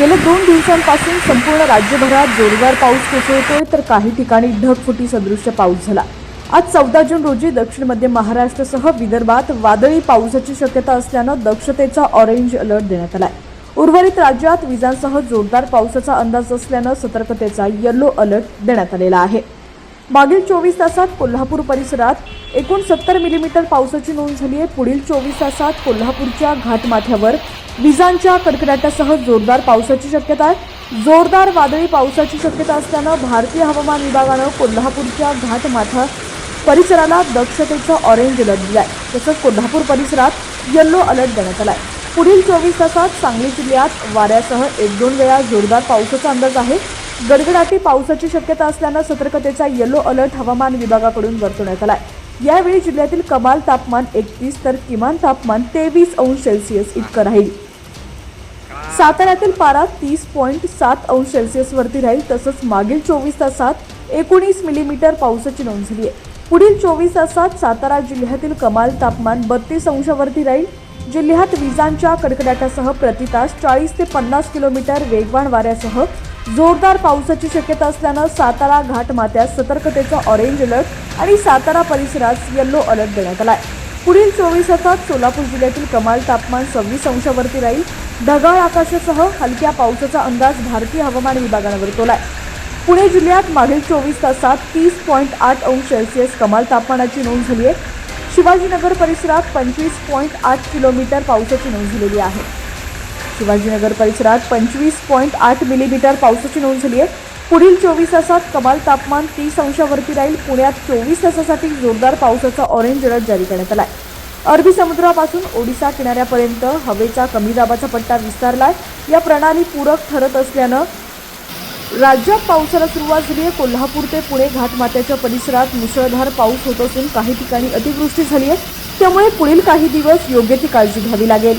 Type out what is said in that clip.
गेल्या दोन दिवसांपासून संपूर्ण राज्यभरात जोरदार पाऊस कोसळतोय तर काही ठिकाणी ढगफुटी सदृश्य पाऊस झाला. आज चौदा जून रोजी दक्षिण मध्य महाराष्ट्रासह विदर्भात वादळी पावसाची शक्यता असल्यानं दक्षतेचा ऑरेंज अलर्ट देण्यात आलाय. उर्वरित राज्यात विजांसह जोरदार पावसाचा अंदाज असल्यानं सतर्कतेचा येलो अलर्ट देण्यात आलेला आहे. मागील चोवीस तासात कोल्हापूर परिसरात एकूण सत्तर मिलीमीटर पावसाची नोंद झाली आहे पुढील चोवीस तासात कोल्हापूरच्या घाटमाथ्यावर विजांच्या कडकडाटासह जोरदार पावसाची शक्यता आहे. जोरदार वादळी पावसाची शक्यता असल्यानं भारतीय हवामान विभागानं कोल्हापूरच्या घाटमाथा परिसराला दक्षतेचं ऑरेंज अलर्ट आहे तसंच कोल्हापूर परिसरात येल्लो अलर्ट देण्यात आहे पुढील चोवीस तासात सांगली जिल्ह्यात वाऱ्यासह एक दोन वेळा जोरदार पावसाचा अंदाज आहे. गडगडाटी पावसाची शक्यता असल्यानं सतर्कतेचा येलो अलर्ट हवामान विभागाकडून वर्तवण्यात आला आहे यावेळी जिल्ह्यातील कमाल तापमान एकतीस तर किमान तापमान तेवीस अंश सेल्सिअस इतकं राहील. साताऱ्यातील पारा तीस पॉईंट सात अंश सेल्सिअसवरती राहील. तसंच मागील चोवीस तासात एकोणीस मिलीमीटर पावसाची नोंद झाली आहे. पुढील चोवीस तासात सातारा जिल्ह्यातील कमाल तापमान बत्तीस अंशावरती राहील. जिल्ह्यात विजांच्या कडकडाटासह प्रतितास चाळीस ते पन्नास किलोमीटर वेगवान वाऱ्यासह जोरदार पावसाची शक्यता असल्यानं सातारा घाटमात्यास सतर्कतेचा ऑरेंज अलर्ट आणि सातारा परिसरात येल्लो अलर्ट देण्यात आला आहे पुढील चोवीस तासात सोलापूर जिल्ह्यातील कमाल तापमान सव्वीस अंशावरती राहील. ढगाळ आकाशासह हलक्या पावसाचा अंदाज भारतीय हवामान विभागानं वर्तवलाय. पुणे जिल्ह्यात मागील चोवीस तासात तीस पॉईंट आठ अंश सेल्सिअस कमाल तापमानाची नोंद झाली आहे. शिवाजीनगर परिसरात पंचवीस पॉईंट आठ किलोमीटर पावसाची नोंद झालेली आहे. शिवाजीनगर परिसरात पंचवीस पॉईंट आठ मिलीमीटर पावसाची नोंद झाली आहे. पुढील चोवीस तासात कमाल तापमान तीस अंशावरती राहील. पुण्यात चोवीस तासासाठी जोरदार पावसाचा ऑरेंज अलर्ट जारी करण्यात आला आहे अरबी समुद्रापासून ओडिसा किनाऱ्यापर्यंत हवेचा कमी दाबाचा पट्टा विस्तारला आहे या प्रणाली पूरक ठरत असल्यानं राज्यात पावसाला सुरुवात झाली आहे. कोल्हापूर ते पुणे घाटमात्याच्या परिसरात मुसळधार पाऊस होत असून काही ठिकाणी अतिवृष्टी झाली आहे. त्यामुळे पुढील काही दिवस योग्य ती काळजी घ्यावी लागेल.